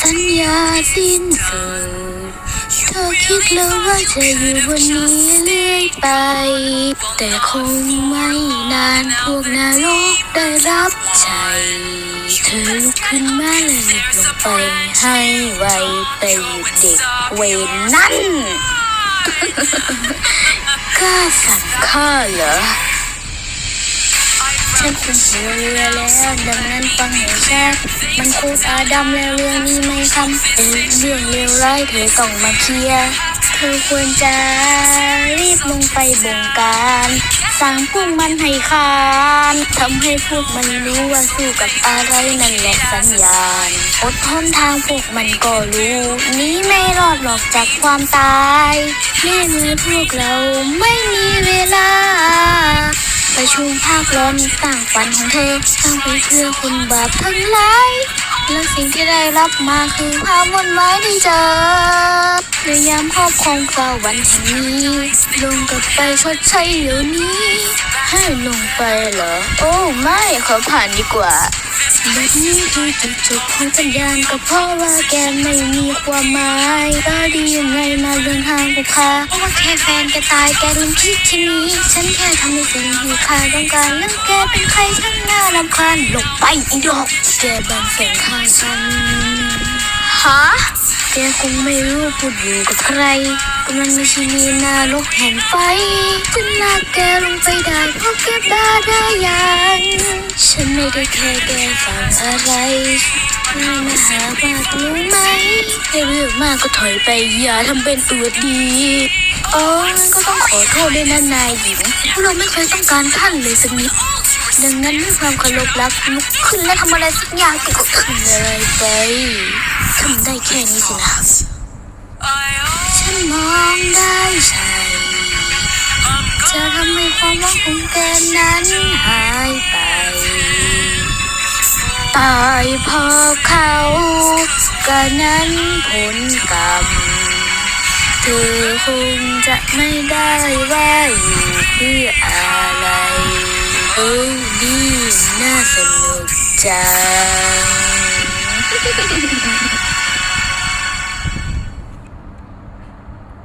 สัญญาสิ้นสุดเธอคิดแล้วว่าจะอยู่บนนี้เรื่อยไป แต่คงไม่นานพวกนรกได้รับใจ เธอลุกขึ้นมาและหยุดลงไปให้ไวไปหยุดเด็กเวนนั่น กล้าสั่งข้าเหรอ ฉันคงหัวเรือแล้วดังนั้นฟังให้ชัดมันคตรอาดำแล้วเรื่องนี้ไม่ทำเป็นเรื่องเลวร้ายเธอต้องมาเคลียร์ เธอควรจะรีบลงไปบงการสั่งพวกมันให้คานทำให้พวกมันรู้ว่าสู้กับอะไรนั่นแหละสัญญาณอดทนทางพวกมันก็รู้หนี้ไม่รอดหรอกจากความตายแน่เมื่อพวกเราไม่มีเวลาประชุมภาคร้อนต่างฝันของเธอสร้างไปเพื่อคุณบาปทั้งหลายและสิ่งที่ได้รับมาคือความวุ่นวายที่เจอ ยายามครอบครองสวรรค์แห่งนี้ ลงกับไปชดใช้เดี๋ยวนี้ ให้ลงไปเหรอ โอ้ไม่ขอผ่านดีกว่าแบบนี้คือจุดจบของสัญญาณก็เพราะว่าแกไม่มีความหมายก็ดียังไงมาเดินทางกับข้าเพราะว่าแค่แฟนแกตายแกลืมคิดที่นี้ ฉันแค่ทำในสิ่งที่ข้าต้องการแล้วแกเป็นใครช่างน่ารำคาญหลบไปไอ้ดอก แกบังแสงข้าฉันฮะ แกคงไม่รู้พูดอยู่กับใครกำลังมีชีวิตนรกแห่งไฟฉันลากแกลงไปได้เพราะแกบ้าได้ยังฉันไม่ได้แค่แกฟังอะไรไม่มาหาว่ารู้ไหมถ้าเรื่องมากก็ถอยไปอย่าทำเป็นอวดดีอ้ยก็ต้องขอโทษด้วยนะนายหญิงพวกเราไม่เคยต้องการท่านเลยสักนิดดังนั้นด้วยความเคารพรักลุกขึ้นและทำอะไรสักอย่างก็ทำอะไรไป ทำได้แค่นี้สินะ ฉันมองได้ใช่จะทำให้ความหวังของแกนั้นหายไป ตายเพราะเขาก็นั้นผลกรรม เธอคงจะไม่ได้ว่าอยู่เพื่ออะไรเออดีน่าสนุกจัง